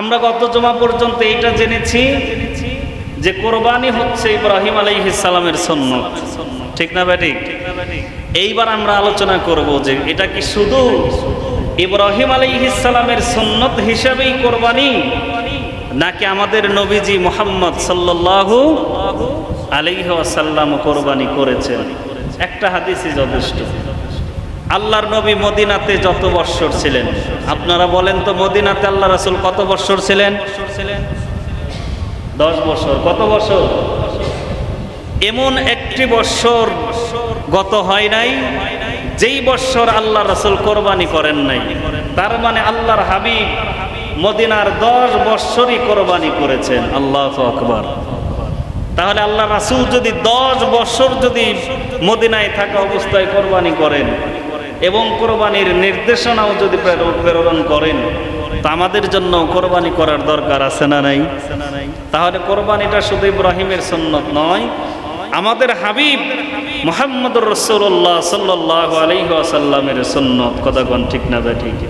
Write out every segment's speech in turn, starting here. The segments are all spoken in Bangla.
আমরা গত জমা পর্যন্ত এইটা জেনেছি যে কোরবানি হচ্ছে ইব্রাহিম আলাইহিসালামের সন্ন্যত ঠিক না ব্যাটি এইবার আমরা আলোচনা করব যে এটা কি শুধু ইব্রাহিম আলাইহিসালামের সন্ন্যত হিসাবেই কোরবানি, নাকি আমাদের নবীজি মোহাম্মদ সাল্লাল্লাহু আলাইহি ওয়াসাল্লাম কোরবানি করেছেন? একটা হাদিসই যথেষ্ট। আল্লাহর নবী মদিনাতে যত বৎসর ছিলেন। আপনারা বলেন তো মদিনাতে আল্লাহ রাসুল কত বৎসর ছিলেন? দশ বছর কত বছর এমন একটি বৎসর গত হয় নাই, যেই বৎসর আল্লাহ রাসুল কোরবানি করেন নাই। তার মানে আল্লাহর হাবিব মদিনার দশ বৎসরই কোরবানি করেছেন। আল্লাহ আকবার। তাহলে আল্লাহ রাসুল যদি দশ বছর যদি মদিনায় থাকা অবস্থায় কোরবানি করেন এবং কোরবানির নির্দেশনাও যদি প্রেরণ- করেন, তা আমাদের জন্য কোরবানি করার দরকার আছে না নাই? তাহলে কোরবানিটা শুধু ইব্রাহিমের সুন্নত নয়, আমাদের হাবিব মোহাম্মদুর রসুল্লাহ সাল্লাহ আলহিহাসাল্লামের সুন্নত, কথাগণ ঠিক না ব্যাঠি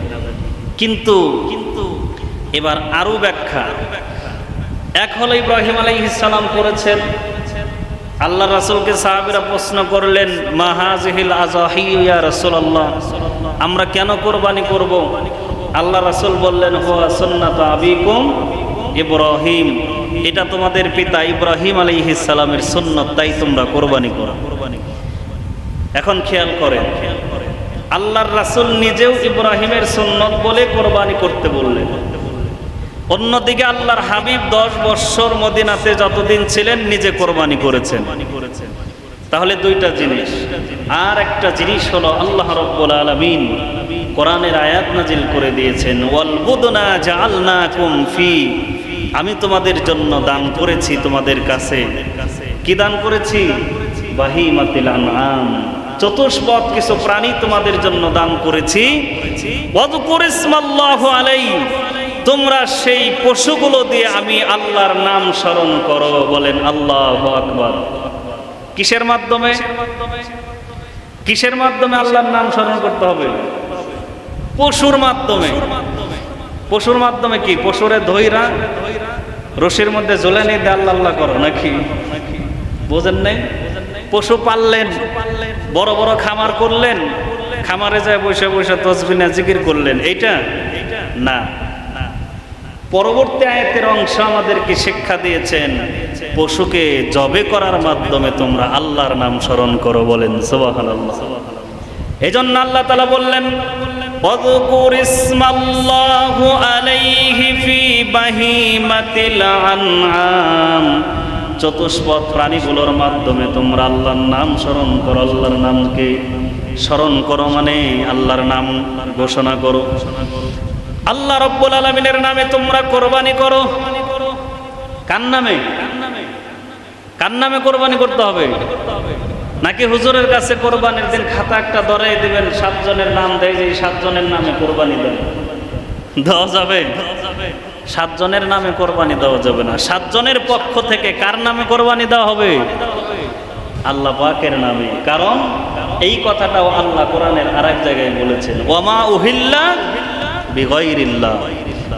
কিন্তু কিন্তু এবার আরও ব্যাখ্যা। এক হলো ইব্রাহিম আলাইহিসালাম করেছেন আল্লাহ রাসুলকে সাহাবীরা প্রশ্ন করলেন মাহাজিহিল আজাহি ইয়া রাসূলুল্লাহ? আমরা কেন কোরবানি করব? আল্লাহ রাসূল বললেন, হুয়া সুন্নাত আবিকুম ইব্রাহিম। এটা তোমাদের পিতা ইব্রাহিম আলাইহিস সালামের সুন্নত, তাই তোমরা কোরবানি করো। এখন খেয়াল করেন, আল্লাহর রাসূল নিজেও ইব্রাহিমের সুন্নত বলে কোরবানি করতে বললেন। অন্যদিকে আল্লাহর হাবিব দশ বৎসর মদিনাতে যতদিন ছিলেন, নিজে কোরবানি করেছেন। তাহলে দুইটা জিনিস। আর একটা জিনিস হলো আল্লাহ রব্বুল আলামিন কোরআনের আয়াত নাজিল করে দিয়েছেন, ওয়াল বুদনা জাআলনাকুম ফি। আমি তোমাদের জন্য দান করেছি তোমাদের কাছে। কি দান করেছি? বাহিমাতিল আনআম। চতুষ্পদ কিছু প্রাণী তোমাদের জন্য দান করেছি। ওয়াদকুর ইসমাল্লাহু আলাইহি। তোমরা সেই পশুগুলো দিয়ে আমি আল্লাহর নাম স্মরণ করো, বলেন আল্লাহ আকবার। কিসের মাধ্যমে? কিসের মাধ্যমে আল্লাহর নাম স্মরণ করতে হবে? পশুর মাধ্যমে। পশুর মাধ্যমে কি? পশুরে ধৈরা? রশির মধ্যে ঝোলে নিয়ে আল্লাহ আল্লাহ করো নাকি? বোঝেন নাই? পশু পাললেন, বড় বড় খামার করলেন, খামারে যায় বসে বসে তসবিনা জিকির করলেন। এইটা? না। পরবর্তী আয়াতের অংশ আমাদেরকে শিক্ষা দিয়েছেন পশুকে জবে করার মাধ্যমে তোমরা আল্লাহর নাম স্মরণ করো বলেন সুবহানাল্লাহ এই জন্য আল্লাহ তালা বললেন وَاذْكُرِ اسْمَ اللَّهُ عَلَيْهِ فِي بَهِيمَةِ الْأَنْعَامِ চতুষ্পদ প্রাণীগুলোর মাধ্যমে তোমরা আল্লাহর নাম স্মরণ করো আল্লাহর নামকে স্মরণ করো মানে আল্লাহর নাম ঘোষণা করো আল্লাহ রব্বুল আলমিনের নামে তোমরা কোরবানি করো। কার নামে? কার নামে কোরবানি করতে হবে? নাকি হুজুরের কাছে কোরবানির দিন খাতা একটা ধরাই দিবেন, সাতজনের নাম দেয় যে সাতজনের নামে কোরবানি দেন? দেওয়া যাবে? সাতজনের নামে কোরবানি দেওয়া যাবে না। সাতজনের পক্ষ থেকে কার নামে কোরবানি দেওয়া হবে? আল্লাহ পাকের নামে। কারণ এই কথাটাও আল্লাহ কোরআনের আরেক জায়গায় বলেছেন ওমা উহিল্লা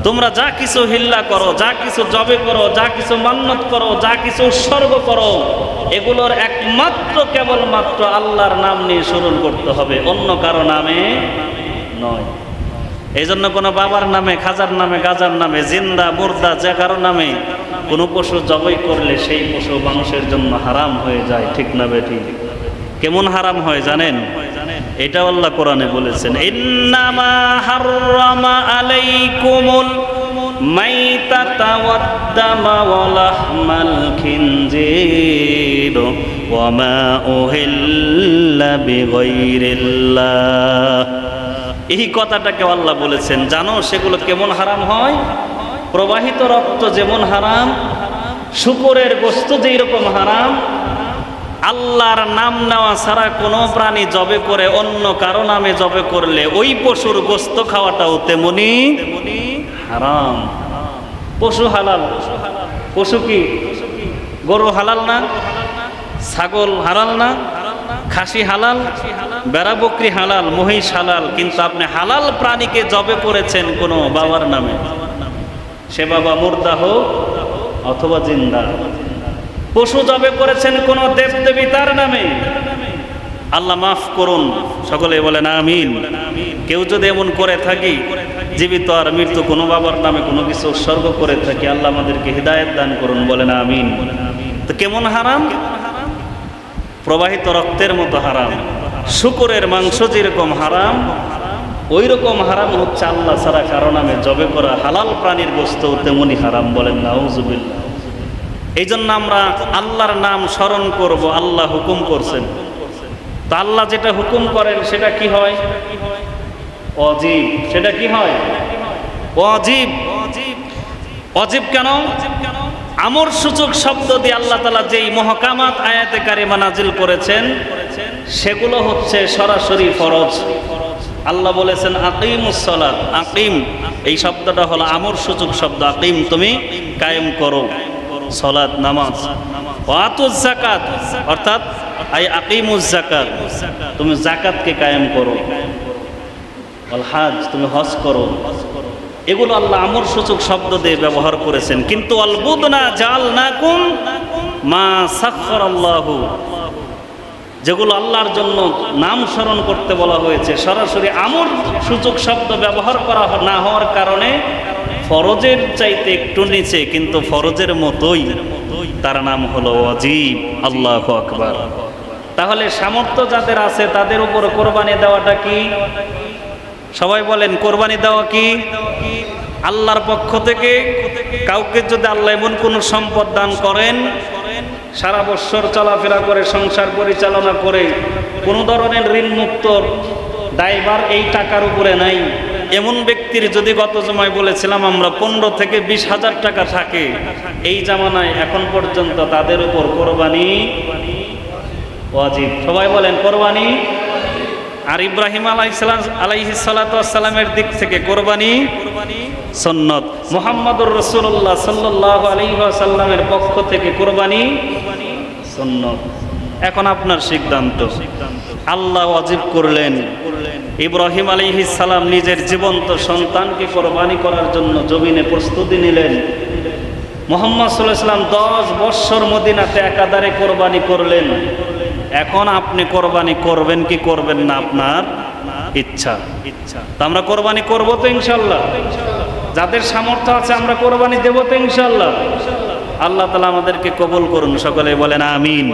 তোমরা যা কিছু হিল্লা করো, যা কিছু জবে করো, যা কিছু মান্নত করো, যা কিছু উৎসর্গ করো, এগুলোর একমাত্র কেবলমাত্র আল্লাহর নাম নিয়ে স্মরণ করতে হবে, অন্য কারও নামে নয়। এই জন্য কোনো বাবার নামে, খাজার নামে, গাজার নামে, জিন্দা, মুর্দা, যে কারও নামে কোনো পশু জবাই করলে সেই পশু মানুষের জন্য হারাম হয়ে যায়, ঠিক না বেটি কেমন হারাম হয় জানেন? এটা আল্লাহ কোরআনে বলেছেন এই কথাটাকে আল্লাহ বলেছেন, জানো সেগুলো কেমন হারাম হয়? প্রবাহিত রক্ত যেমন হারাম, শুকরের গোস্ত যেই রকম হারাম আল্লাহর নাম নেওয়া ছাড়া কোনো প্রাণী জবে করে, অন্য কারও নামে জবে করলে ওই পশুর গোস্ত খাওয়াটাও তেমনি হারাম। পশু হালাল। পশু কি? গরু হালাল না? ছাগল হালাল না? খাসি হালাল? বেড়া বকরি হালাল? মহিষ হালাল? কিন্তু আপনি হালাল প্রাণীকে জবে করেছেন কোনো বাবার নামে। সে বাবা মুর্দা হোক অথবা জিন্দা। পশু জবে করেছেন কোন দেবদেবী তার নামে। আল্লাহ মাফ করুন, সকলে বলেন আমিন। কেউ যদি এমন করে থাকি, জীবিত আর মৃত্যু কোনো বাবার নামে কোনো কিছু উৎসর্গ করে থাকি, আল্লাহ আমাদেরকে হৃদায়ত দান করুন, বলেন আমিন। তো কেমন হারাম? প্রবাহিত রক্তের মতো হারাম। শুকরের মাংস যেরকম হারাম ওই রকম হারাম হচ্ছে আল্লাহ ছাড়া কারও নামে জবে করা হালাল প্রাণীর গোস্ত তেমনই হারাম, বলেন না এই জন্য আমরা আল্লাহর নাম স্মরণ করব, আল্লাহ হুকুম করছেন। তা আল্লাহ যেটা হুকুম করেন, সেটা কি হয়? সেটা কি হয়? কেন? আমর সূচক শব্দ দিয়ে আল্লাহ তালা যেই মহকামাত আয়াতে কারিমা নাজিল করেছেন, সেগুলো হচ্ছে সরাসরি ফরজ। আল্লাহ বলেছেন আকিমুসলাত আকিম, এই শব্দটা হলো আমর সূচক শব্দ। আকিম, তুমি কায়েম করো। সলাৎ নামাজ। জাকাত অর্থাৎ আই আকিমুজ জাকাত তুমি জাকাতকে কায়েম করো। হাজ, তুমি হজ করো। এগুলো আল্লাহ আমর সূচক শব্দ দিয়ে ব্যবহার করেছেন। কিন্তু অলবুদনা জাল না কুম মা সাক্ষর আল্লাহ যেগুলো আল্লাহর জন্য নাম স্মরণ করতে বলা হয়েছে। সরাসরি আমর সূচক শব্দ ব্যবহার করা না হওয়ার কারণে ফরজের চাইতে একটু নিচে, কিন্তু ফরজের মতোই তার নাম হলো অজীব আল্লাহ আকবার। তাহলে সামর্থ্য যাদের আছে তাদের উপর কোরবানি দেওয়াটা কি? সবাই বলেন, কোরবানি দেওয়া কি? আল্লাহর পক্ষ থেকে কাউকে যদি আল্লাহ এমন কোনো সম্পদ দান করেন, সারা বৎসর চলাফেরা করে, সংসার পরিচালনা করে, কোনো ধরনের ঋণ মুক্ত দায়ভার এই টাকার উপরে নাই। এমন ব্যক্তির যদি গত জমায় বলেছিলাম, আমরা পনেরো থেকে বিশ হাজার টাকা থাকে। এই জামানায় এখন পর্যন্ত তাদের উপর কোরবানি ওয়াজিব। সবাই বলেন, কোরবানি? আর ইব্রাহিম আলাইসালাম আলাইহিসালামের দিক থেকে কোরবানি সন্নত। মোহাম্মদুর রসুল্লাহ সাল্লাহ আলহিহাসাল্লামের পক্ষ থেকে কোরবানি সন্নত। এখন আপনার সিদ্ধান্ত। আল্লাহ ওয়াজিব করলেন। ইব্রাহিম সালাম নিজের জীবন্ত সন্তানকে কোরবানি করার জন্য জমিনে প্রস্তুতি নিলেন। মোহাম্মদ সাল্লাম দশ বৎসর মদিনাতে একাধারে কোরবানি করলেন। এখন আপনি কোরবানি করবেন কি করবেন না আপনার ইচ্ছা। ইচ্ছা আমরা কোরবানি করব তো ইনশাল্লাহ যাদের সামর্থ্য আছে আমরা কোরবানি দেবো তো ইনশাল্লাহ আল্লাহ তালা আমাদেরকে কবুল করুন। সকলে বলেন আমিন।